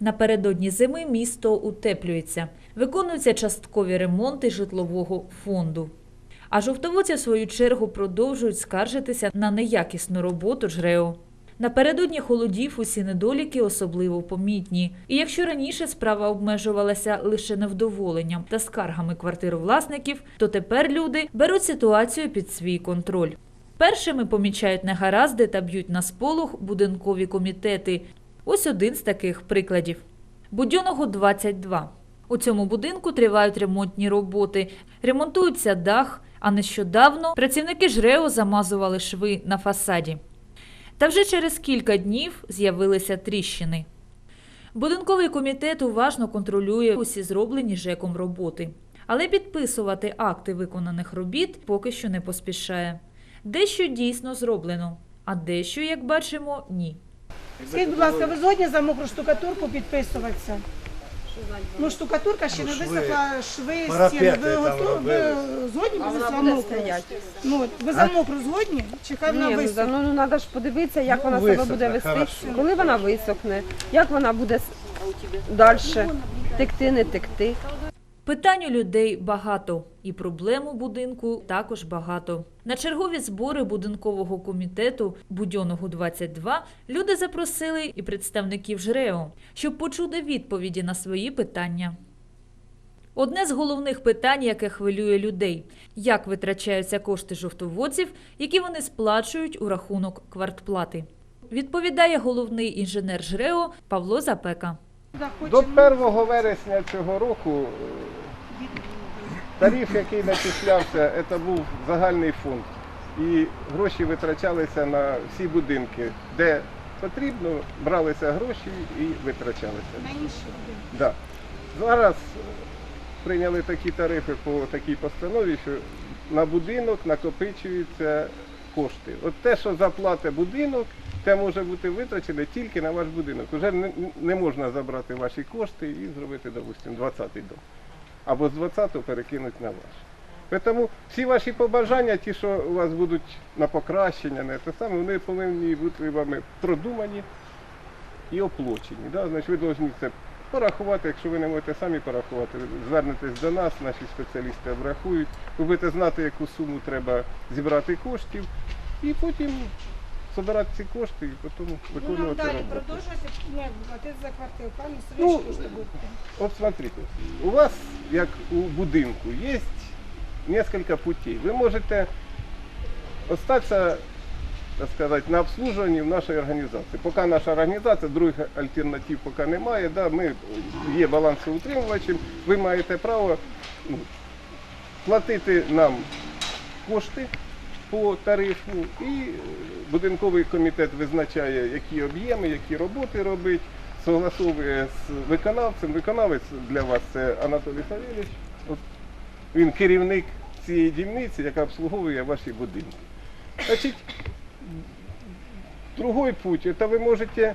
Напередодні зими місто утеплюється, виконуються часткові ремонти житлового фонду. А жовтоводці, в свою чергу, продовжують скаржитися на неякісну роботу ЖРЕО. Напередодні холодів усі недоліки особливо помітні. І якщо раніше справа обмежувалася лише невдоволенням та скаргами квартировласників, то тепер люди беруть ситуацію під свій контроль. Першими помічають негаразди та б'ють на сполох будинкові комітети. Ось один з таких прикладів. Будьоного 22. У цьому будинку тривають ремонтні роботи. Ремонтується дах, а нещодавно працівники ЖРЕО замазували шви на фасаді. Та вже через кілька днів з'явилися тріщини. Будинковий комітет уважно контролює усі зроблені ЖЕКом роботи. Але підписувати акти виконаних робіт поки що не поспішає. Дещо дійсно зроблено, а дещо, як бачимо, ні. Скажіть, будь ласка, ви згодні за мокру штукатурку підписуватися? Ну, штукатурка ще не висохла, шви, стіни. Ви, готові? ви згодні А ви за буде мокру? стояти. Ну, от ви за мокру згодні? Чи хай вона Ні, ну, висохне? ну, ну треба ж подивитися, як Ну, вона себе висохне, буде вести, хорошо. коли вона висохне, як вона буде далі текти, не текти. Питань у людей багато, і проблем у будинку також багато. На чергові збори будинкового комітету Будьоного 22 люди запросили і представників ЖРЕО, щоб почути відповіді на свої питання. Одне з головних питань, яке хвилює людей – як витрачаються кошти жовтоводців, які вони сплачують у рахунок квартплати. Відповідає головний інженер ЖРЕО Павло Запека. До 1 вересня цього року тариф, який начислявся, це був загальний фонд. І гроші витрачалися на всі будинки, де потрібно, бралися гроші і витрачалися. На інші будинки. Да. Зараз прийняли такі тарифи по такій постанові, що на будинок накопичуються кошти. От те, що заплатить будинок, те може бути витрачене тільки на ваш будинок. Уже не, не можна забрати ваші кошти і зробити, допустимо, 20-й дом. Або з 20-го перекинути на ваш. Тому всі ваші побажання, ті, що у вас будуть на покращення, на те саме, вони повинні бути вами продумані і оплачені. Да? Значить, ви повинні це порахувати, якщо ви не можете самі порахувати, звернетесь до нас, наші спеціалісти обрахують, ви будете знати, яку суму треба зібрати коштів, і потім збирати ці кошти і потім Ну, нам виконувати далі роботу. продовжується як платити за квартиру, правильно? Ну, ж будете. Вот смотрите, у вас, як у будинку, є несколько путей. Ви можете остатися, так сказати, на обслуживанні в нашій організації. Поки наша організація, других альтернатив поки немає, да, ми є балансоутримувачем, ви маєте право ну, платити нам кошти по тарифу і е, будинковий комітет визначає, які об'єми, які роботи робить, согласовує з виконавцем. Виконавець для вас це Анатолій Савєвич. Він керівник цієї дільниці, яка обслуговує ваші будинки. Значить, другий путь, це ви можете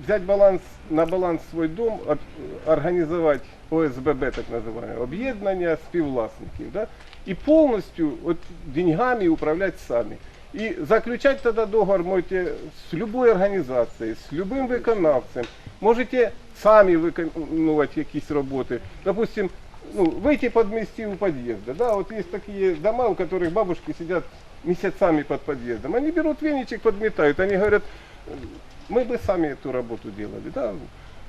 взять баланс, на баланс свой дом, от- организовать ОСББ, так называемое, объединение співвласників, да? и полностью вот, деньгами управлять сами. И заключать тогда договор можете с любой организацией, с любым виконавцем. Можете сами виконувати якісь роботи. Допустим, ну, выйти подмести у подъезда. Да? Вот есть такие дома, у которых бабушки сидят месяцами под подъездом. Они берут веничек, подметают. Они говорят, мы бы сами эту работу делали. Да?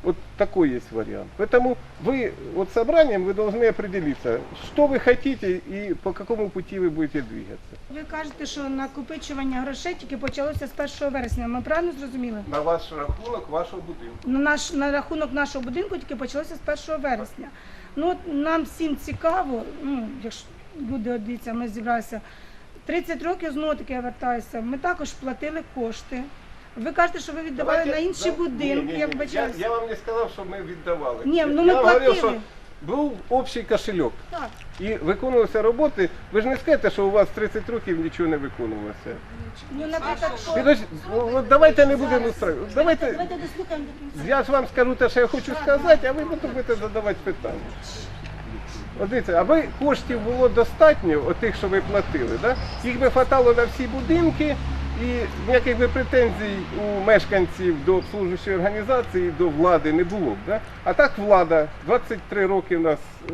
Вот такой есть вариант. Поэтому вы вот собранием вы должны определиться, что вы хотите и по какому пути вы будете двигаться. Ви кажете, що накопичування грошей тільки почалося з 1 вересня. Ми правильно зрозуміли? На ваш рахунок вашого будинку. На, наш, на рахунок нашого будинку тільки почалося з 1 вересня. Ну, от нам всім цікаво, ну, якщо люди от дивіться, ми зібралися. 30 років знову таки я вертаюся. Ми також платили кошти. Ви кажете, що ви віддавали Давайте- на інші да- будинки, ні, ні, я ні. вибачаюся. Я, я вам не сказав, що ми віддавали. Ні, ну я ми вам говорив, що був общий кошельок. Так. І виконувалися роботи. Ви ж не скажете, що у вас 30 років нічого не виконувалося. Ну, наприклад, що... Підожди, ну, давайте не будемо устроювати. Давайте, Давайте дослухаємо до кінця. я ж вам скажу те, що я хочу сказати, а ви будете задавати питання. От дивіться, аби коштів було достатньо, от тих, що ви платили, да? їх би хватало на всі будинки, І ніяких би претензій у мешканців до обслужуючої організації, до влади не було б. Да? А так влада, 23 роки в нас е,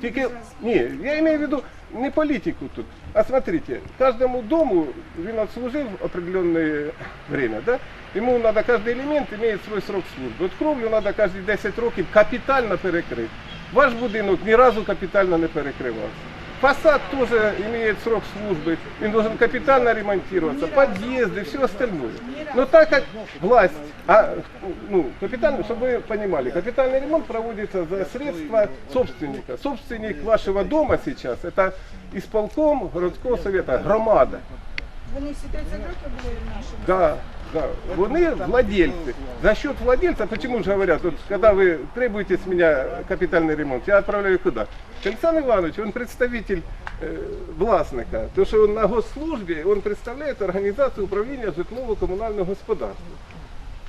тільки ні, я маю в виду не політику тут. А смотрите, каждому дому він отслужив определенное время, да? Ему надо каждый элемент имеет свой срок службы. От кровлю надо кожні 10 років капітально перекрити. Ваш будинок ні разу капітально не перекривався. Фасад тоже имеет срок службы, он должен капитально ремонтироваться, подъезды, все остальное. Но так как власть, а, ну, капитально, чтобы вы понимали, капитальный ремонт проводится за средства собственника. Собственник вашего дома сейчас, это исполком городского совета, громада. Вони всі 30 років були в нашому. Да, Да. Вони владельцы. За счет владельца, почему же говорят, вот когда вы требуете с меня капитальный ремонт, я отправляю куда? К Ивановичу, он представитель э, власника. То, что он на госслужбе, он представляет организацию управления житлово-коммунального господарства.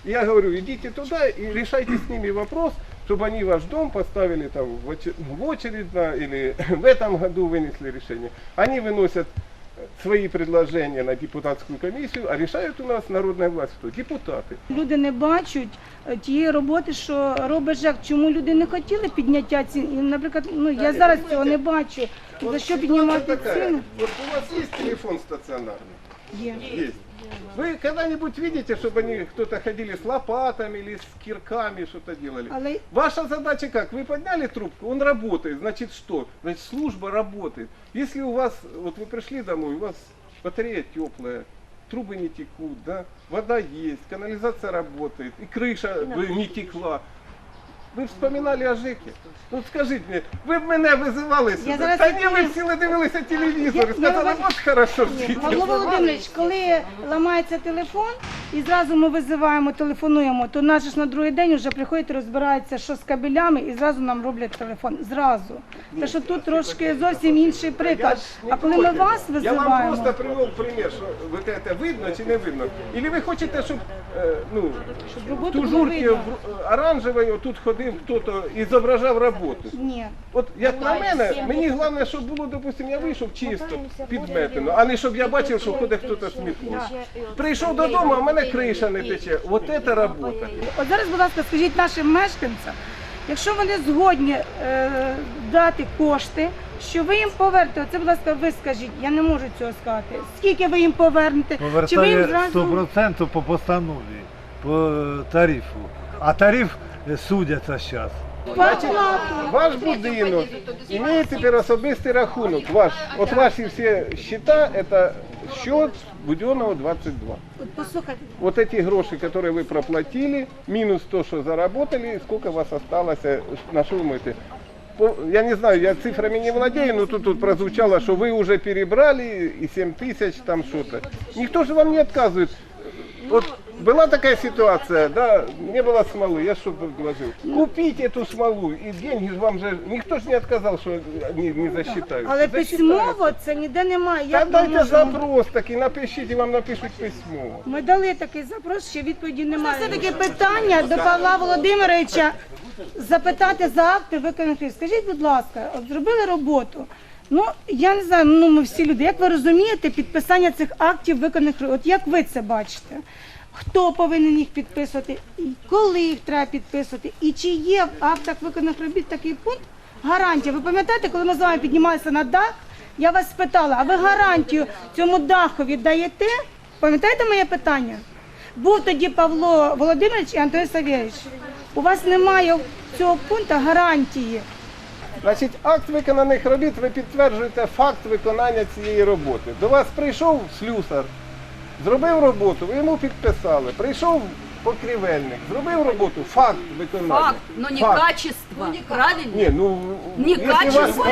Я говорю, идите туда и решайте с ними вопрос, чтобы они ваш дом поставили там в оче- в очередь или в этом году вынесли решение. Они выносят свои предложения на депутатскую комиссию, а решают у нас народная власть кто? Депутаты. Люди не бачать е, тієї роботи, що робить ЖЕК. Чому люди не хотіли підняття цін? І, наприклад, ну я зараз цього не бачу. За що піднімати ціни? Вот у вас есть телефон стационарный? Є. Есть. Вы когда-нибудь видите, чтобы они кто-то ходили с лопатами или с кирками что-то делали? Але Ваша задача как? Вы подняли трубку, он работает. Значит что? Значит служба работает. Если у вас, вот вы пришли домой, у вас батарея теплая, трубы не текут, да, вода есть, канализация работает, и крыша бы не текла. Ви вспоминали о Жеке. Ну скажіть мені, ви б мене визивали сюди? зараз Та ні, ви відповім. всі дивилися телевізор Я- сказали, я- от хорошо. Павло Володимирович, коли ламається телефон і зразу ми визиваємо, телефонуємо, то наш ж на другий день вже приходять, розбираються, що з кабелями, і зразу нам роблять телефон. Зразу. Та що тут трошки зовсім інший приклад. А коли ми вас Я вам просто привел пример, що ви кажете, видно чи не видно. Или ви хочете, щоб е, ну, щоб роботу було тужурці видно. в- оранжевої отут ходив хтось і зображав роботу. Ні. От як на мене, мені головне, щоб було, допустимо, я вийшов чисто, підметено, а не щоб я бачив, що ходить хтось смітник. Прийшов додому, а в мене криша не тече. От це робота. От зараз, будь ласка, скажіть нашим мешканцям, якщо вони згодні е, дати кошти, що ви їм повернете, це, будь ласка, ви скажіть, я не можу цього сказати. Скільки ви їм повернете? Чи ви їм Повертає зразу 100% по постанові, по тарифу. А тариф е, судяться зараз. Значить, ваш будинок має тепер особистий рахунок. Ваш, от ваші всі счета, це счет Буденного 22. От послухайте, Вот эти гроши, которые вы проплатили, минус то, что заработали, сколько у вас осталось, э, на что вы можете. По- Я не знаю, я цифрами не владею, но тут, тут прозвучало, что вы уже перебрали и 7 тысяч там что-то. Никто же вам не отказывает. Вот была такая ситуация, да, не было смолы, я что предложил? Купить эту смолу, и деньги же вам же, никто же не отказал, что не, не засчитают. але Засчитаются. письмово це ніде немає. Та Як ми дайте можемо? запрос такий, напишіть, і вам напишуть письмо. Ми дали такий запрос, ще відповіді немає. Це таке питання до Павла Володимировича запитати за акти виконаних. робіт. Скажіть, будь ласка, от зробили роботу. Ну я не знаю, ну ми всі люди. Як ви розумієте, підписання цих актів виконаних робіт? От як ви це бачите? Хто повинен їх підписувати, і коли їх треба підписувати, і чи є в актах виконаних робіт такий пункт? Гарантія. Ви пам'ятаєте, коли ми з вами піднімалися на дах, я вас спитала, а ви гарантію цьому дахові даєте? Пам'ятаєте моє питання? Був тоді Павло Володимирович і Антон Савєвич. У вас немає цього пункту гарантії. Значить, акт виконаних робіт, ви підтверджуєте факт виконання цієї роботи. До вас прийшов слюсар, зробив роботу, ви йому підписали. Прийшов покрівельник, зробив роботу, факт виконання. Факт, но не Факт. качество. Правильно? Ні, ну, Не якщо у вас, качество.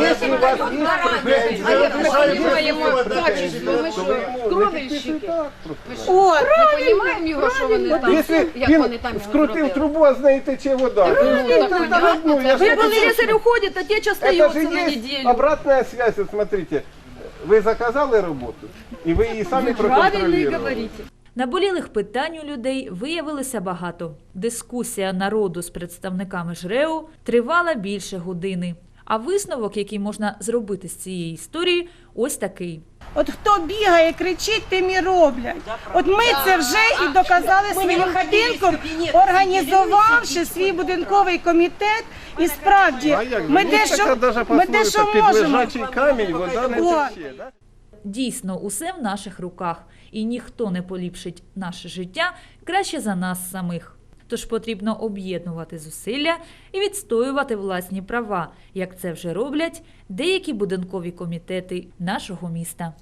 якщо у вас є претензії, А як ви ми напишете понимаємо претензії, качество? Ми то що, ви йому- ви кровельщики? підписуєте акт просто. От, Ми розуміємо його, що вони там, Якщо як він вони там його скрутив зробили. трубу, а з неї тече вода. то Правильно, ну, так, та ну, я ж Вы не был знаю. слесарь уходит, а теч Это остается же на есть неделю. обратная связь. Вот смотрите, вы заказали роботу, і ви її самі Правильно и проконтролировали. говорите. Наболілих питань у людей виявилося багато. Дискусія народу з представниками ЖРЕУ тривала більше години. А висновок, який можна зробити з цієї історії, ось такий. От хто бігає, кричить, тим і роблять. От ми це вже і доказали своїм будинком, організувавши свій будинковий комітет. І справді, ми Ну, така даже ми дещо під можемо. камінь вода не тече. Да? Дійсно, усе в наших руках, і ніхто не поліпшить наше життя краще за нас самих. Тож потрібно об'єднувати зусилля і відстоювати власні права, як це вже роблять деякі будинкові комітети нашого міста.